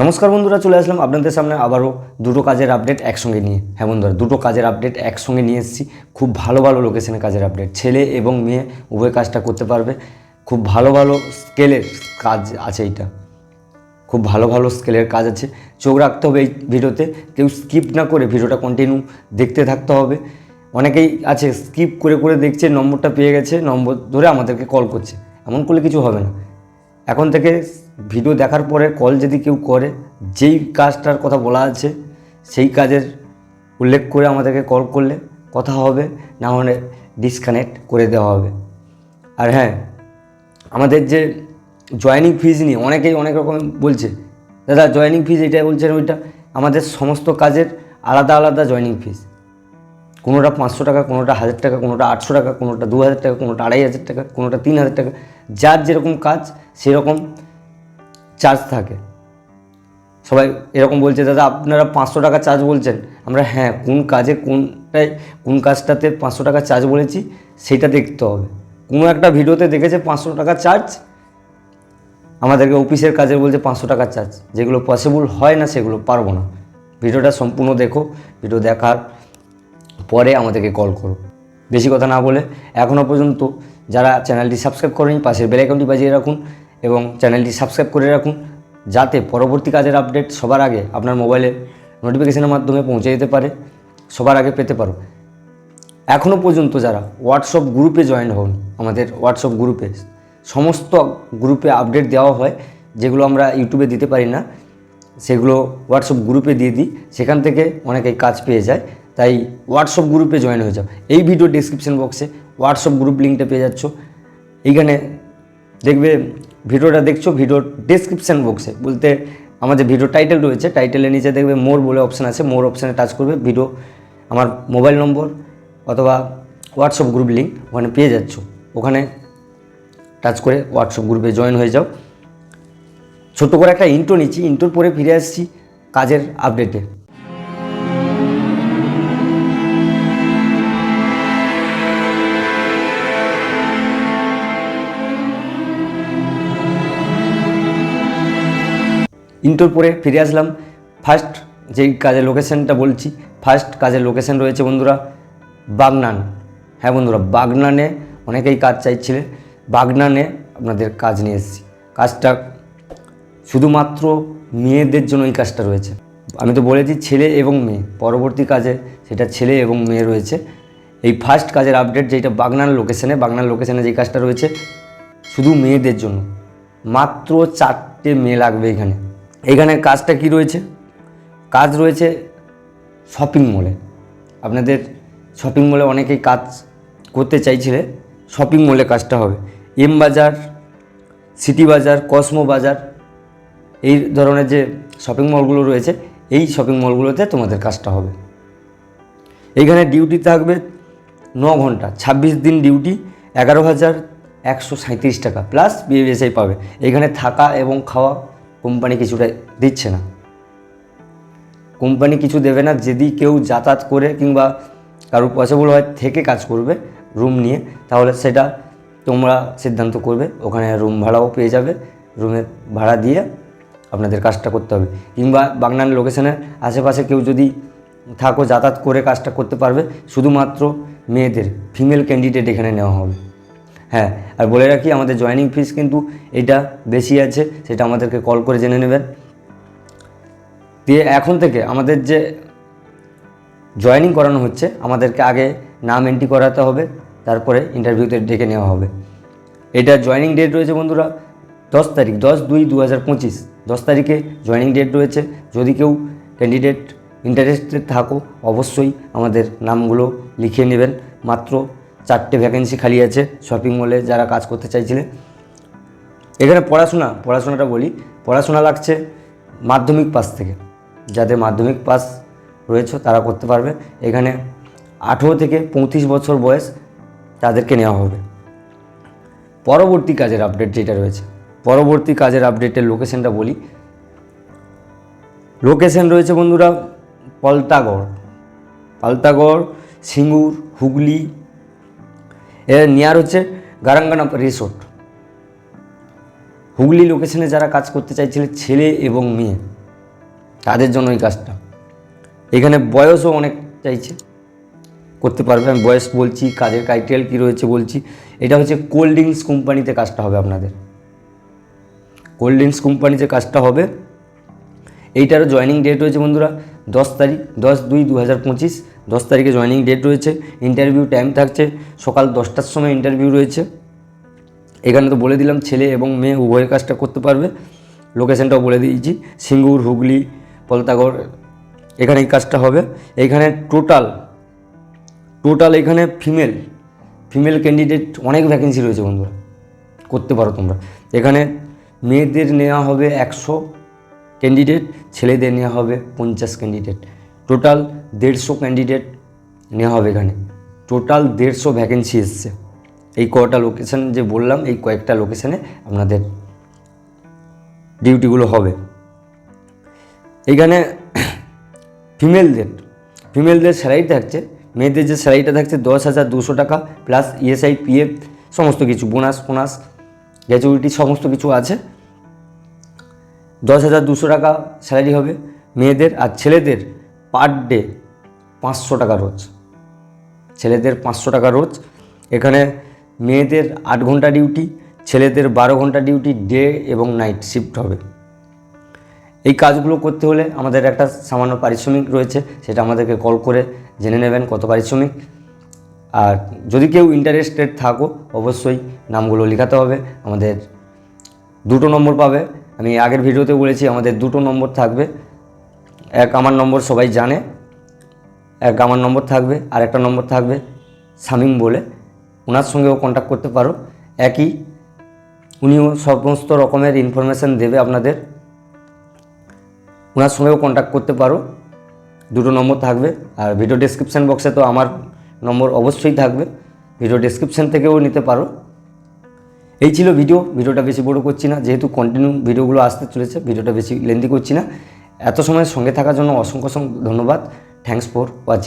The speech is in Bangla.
নমস্কার বন্ধুরা, চলে আসলাম আপনাদের সামনে আবারও দুটো কাজের আপডেট একসঙ্গে নিয়ে। হ্যাঁ বন্ধুরা, দুটো কাজের আপডেট একসঙ্গে নিয়ে এসেছি। খুব ভালো ভালো লোকেশনে কাজের আপডেট ছেলে এবং মেয়ে উভয় কাজটা করতে পারবে। খুব ভালো ভালো স্কেলের কাজ আছে এইটা। খুব ভালো ভালো স্কেলের কাজ আছে। চোখ রাখতে হবে এই ভিডিওতে। কেউ স্কিপ না করে ভিডিওটা কন্টিনিউ দেখতে থাকতে হবে। অনেকেই আছে স্কিপ করে করে দেখছে, নম্বরটা পেয়ে গেছে, নম্বর ধরে আমাদেরকে কল করছে। এমন করলে কিছু হবে না। এখন থেকে ভিডিও দেখার পরে কল যদি কেউ করে, যেই কাজটার কথা বলা আছে, সেই কাজের উল্লেখ করে আমাদেরকে কল করলে কথা হবে, না হলে ডিসকানেক্ট করে দেওয়া হবে। আর হ্যাঁ আমাদের যে জয়েনিং ফিজ নিয়ে অনেকেই অনেক রকম বলছে, দাদা জয়েনিং ফিজ এটা বলছেন, ওইটা। আমাদের সমস্ত কাজের আলাদা আলাদা জয়েনিং ফিজ কোনোটা পাঁচশো টাকা, কোনোটা হাজার টাকা, কোনোটা আটশো টাকা, কোনোটা দু হাজার টাকা, কোনোটা আড়াই হাজার টাকা, কোনোটা তিন হাজার টাকা, যার যেরকম কাজ সেরকম চার্জ থাকে। সবাই এরকম বলছে, দাদা, আপনারা পাঁচশো টাকা চার্জ বলছেন? আমরা হ্যাঁ কোন কাজে কোনটায়, কোন কাজটাতে পাঁচশো টাকা চার্জ বলেছি, সেটা দেখতে হবে। কোনো একটা ভিডিওতে দেখেছে পাঁচশো টাকা চার্জ আমাদেরকে অফিসের কাজে বলছে পাঁচশো টাকা চার্জ যেগুলো পসিবল হয় না, সেগুলো পারব না। ভিডিওটা সম্পূর্ণ দেখো, ভিডিও দেখার পরে আমাদেরকে কল করো। বেশি কথা না বলে এখনও পর্যন্ত যারা চ্যানেলটি সাবস্ক্রাইব করেনি, পাশের বেল আইকনটি বাজিয়ে রাখুন এবং চ্যানেলটি সাবস্ক্রাইব করে রাখুন যাতে পরবর্তী কাজের আপডেট সবার আগে আপনার মোবাইলে নোটিফিকেশনের মাধ্যমে পৌঁছে যেতে পারে, সবার আগে পেতে পারো। এখনও পর্যন্ত যারা হোয়াটসঅ্যাপ গ্রুপে জয়েন হন, আমাদের হোয়াটসঅ্যাপ গ্রুপে সমস্ত গ্রুপে আপডেট দেওয়া হয়, যেগুলো আমরা ইউটিউবে দিতে পারি না, সেগুলো হোয়াটসঅ্যাপ গ্রুপে দিয়ে দিই, সেখান থেকে অনেকেই কাজ পেয়ে যায়। তাই হোয়াটসঅ্যাপ গ্রুপে জয়েন হয়ে যাও। এই ভিডিও ডিসক্রিপশন বক্সে হোয়াটসঅ্যাপ গ্রুপ লিঙ্কটা পেয়ে যাচ্ছ। এইখানে দেখবে ভিডিওটা দেখছ ভিডিওর ডিসক্রিপশান বক্সে বলতে আমাদের ভিডিও টাইটেল রয়েছে টাইটেলের নিচে দেখবে মোর বলে অপশান আছে। মোর অপশানে টাচ করবে ভিডিও আমার মোবাইল নম্বর অথবা হোয়াটসঅ্যাপ গ্রুপ লিঙ্ক ওখানে পেয়ে যাচ্ছ। ওখানে টাচ করে হোয়াটসঅ্যাপ গ্রুপে জয়েন হয়ে যাও। ছোট্ট করে একটা ইন্টো নিচ্ছি। ইন্টোর পরে ফিরে আসছি কাজের আপডেটে ইন্টোর পরে ফিরে আসলাম। ফার্স্ট যেই কাজের লোকেশনটা বলছি ফার্স্ট কাজের লোকেশন রয়েছে বন্ধুরা, বাগনান। হ্যাঁ বন্ধুরা, বাগনানে অনেকেই কাজ চাইছিলে বাগনানে আপনাদের কাজ নিয়ে এসেছি। কাজটা শুধুমাত্র মেয়েদের জন্য এই কাজটা রয়েছে। আমি তো বলেছি ছেলে এবং মেয়ে, পরবর্তী কাজে সেটা ছেলে এবং মেয়ে রয়েছে। এই ফার্স্ট কাজের আপডেট যেটা বাগনান লোকেশনে বাগনান লোকেশনে যে কাজটা রয়েছে, শুধু মেয়েদের জন্য। মাত্র চারটে মেয়ে লাগবে এখানে। এখানে কাজটা কি রয়েছে? কাজ রয়েছে শপিং মলে আপনাদের শপিং মলে অনেকেই কাজ করতে চাইছিলে শপিং মলে কাজটা হবে। এম বাজার সিটি বাজার কসমো বাজার, এই ধরনের যে শপিং মলগুলো রয়েছে, এই শপিং মলগুলোতে তোমাদের কাজটা হবে। এইখানে ডিউটি থাকবে ন ঘণ্টা, ছাব্বিশ দিন ডিউটি এগারো হাজার একশো সাঁত্রিশ টাকা প্লাস বিএসআই পাবে। এখানে থাকা এবং খাওয়া কোম্পানি কিছুটা দিচ্ছে না। কোম্পানি কিছু দেবে না, যদি কেউ যাতায়াত করে কিংবা কারোর পসিবল হয় থেকে কাজ করবে রুম নিয়ে, তাহলে সেটা তোমরা সিদ্ধান্ত করবে। ওখানে রুম ভাড়াও পেয়ে যাবে রুমের ভাড়া দিয়ে আপনাদের কাজটা করতে হবে। কিংবা বাগনান লোকেশনের আশেপাশে কেউ যদি থাকো, যাতায়াত করে কাজটা করতে পারবে, শুধুমাত্র মেয়েদের ফিমেল ক্যান্ডিডেট এখানে নেওয়া হবে। হ্যাঁ আর বলে রাখি, আমাদের জয়েনিং ফিস কিন্তু এটা বেশি আছে, সেটা আমাদেরকে কল করে জেনে নেবেন। দিয়ে এখন থেকে আমাদের যে জয়েনিং করানো হচ্ছে, আমাদেরকে আগে নাম এন্ট্রি করাতে হবে, তারপরে ইন্টারভিউতে ডেকে নেওয়া হবে। এটা জয়েনিং ডেট রয়েছে বন্ধুরা, দশ তারিখ, দশ দুই দু হাজার পঁচিশ। দশ তারিখে জয়েনিং ডেট রয়েছে, যদি কেউ ক্যান্ডিডেট ইন্টারেস্টেড থাকো, অবশ্যই আমাদের নামগুলো লিখিয়ে নেবেন। মাত্র চারটে ভ্যাকেন্সি খালি আছে শপিং মলে যারা কাজ করতে চাইছিলেন এখানে পড়াশোনা, পড়াশোনাটা বলি। পড়াশোনা লাগছে মাধ্যমিক পাস থেকে। যাদের মাধ্যমিক পাস রয়েছে তারা করতে পারবে। এখানে আঠেরো থেকে পঁয়ত্রিশ বছর বয়স তাদেরকে নেওয়া হবে। পরবর্তী কাজের আপডেট যেটা রয়েছে, পরবর্তী কাজের আপডেটের লোকেশনটা বলি। লোকেশন রয়েছে বন্ধুরা পলতাগড় পালতাগড় সিঙ্গুর, হুগলি এর নিয়ার হচ্ছে গারাঙ্গানা রিসোর্ট হুগলি লোকেশনে যারা কাজ করতে চাইছিলেন ছেলে এবং মেয়ে, তাদের জন্য এই কাজটা। এখানে বয়সও অনেক চাইছে, করতে পারবে। আমি বয়স বলছি, কাজের ক্রাইটেরিয়াল কী রয়েছে বলছি। এটা হচ্ছে কোল্ড ড্রিঙ্কস কোম্পানিতে কাজটা হবে আপনাদের। কোল্ড ড্রিঙ্কস কোম্পানিতে কাজটা হবে। এইটারও জয়েনিং ডেট রয়েছে বন্ধুরা দশ তারিখ, দশ দুই দু হাজার পঁচিশ, দশ তারিখে জয়েনিং ডেট রয়েছে ইন্টারভিউ টাইম থাকছে, সকাল দশটার সময় ইন্টারভিউ রয়েছে। এখানে তো বলে দিলাম, ছেলে এবং মেয়ে উভয়ের কাজটা করতে পারবে। লোকেশনটাও বলে দিয়েছি, সিঙ্গুর, হুগলি, পলতাগড় এখানে এই কাজটা হবে। এইখানে টোটাল টোটাল এখানে ফিমেল ফিমেল ক্যান্ডিডেট অনেক ভ্যাকেন্সি রয়েছে বন্ধুরা, করতে পারো তোমরা। এখানে মেয়েদের নেওয়া হবে একশো ক্যান্ডিডেট ছেলেদের নেওয়া হবে পঞ্চাশ ক্যান্ডিডেট টোটাল দেড়শো ক্যান্ডিডেট নেওয়া হবে এখানে। টোটাল দেড়শো ভ্যাকেন্সি এসছে। এই কয়টা লোকেশন যে বললাম, এই কয়েকটা লোকেশানে আপনাদের ডিউটিগুলো হবে। এইখানে ফিমেলদের ফিমেলদের স্যালারি থাকছে। মেয়েদের যে স্যালারিটা থাকছে দশ হাজার দুশো টাকা প্লাস ইএসআই পিএফ সমস্ত কিছু বোনাস ফোনাস গ্র্যাচুইটি সমস্ত কিছু আছে। দশ হাজার দুশো টাকা স্যালারি হবে। মেয়েদের আর ছেলেদের পার ডে পাঁচশো টাকা রোজ। ছেলেদের পাঁচশো টাকা রোজ। এখানে মেয়েদের আট ঘণ্টা ডিউটি, ছেলেদের বারো ঘণ্টা ডিউটি ডে এবং নাইট শিফট হবে। এই কাজগুলো করতে হলে আমাদের একটা সামান্য পারিশ্রমিক রয়েছে, সেটা আমাদেরকে কল করে জেনে নেবেন কত পারিশ্রমিক। আর যদি কেউ ইন্টারেস্টেড থাকো, অবশ্যই নামগুলো লেখাতে হবে। আমাদের দুটো নম্বর পাবে আমি আগের ভিডিওতে বলেছি, আমাদের দুটো নম্বর থাকবে। এক আমার নম্বর সবাই জানে, এক আমার নম্বর থাকবে, আর একটা নম্বর থাকবে শামিম বলে। ওনার সঙ্গেও কন্ট্যাক্ট করতে পারো। একই, উনিও সমস্ত রকমের ইনফরমেশান দেবে আপনাদের। ওনার সঙ্গেও কন্ট্যাক্ট করতে পারো। দুটো নম্বর থাকবে। আর ভিডিও ডেসক্রিপশান বক্সে তো আমার নম্বর অবশ্যই থাকবে। ভিডিও ডেসক্রিপশান থেকেও নিতে পারো। এই ছিল ভিডিও ভিডিওটা বেশি বড় করছি না, যেহেতু কন্টিনিউ ভিডিওগুলো আসতে চলেছে, ভিডিওটা বেশি লেন্দি করছি না। এত সময় সঙ্গে থাকার জন্য অসংখ্য অসংখ্য ধন্যবাদ। Thanks for watching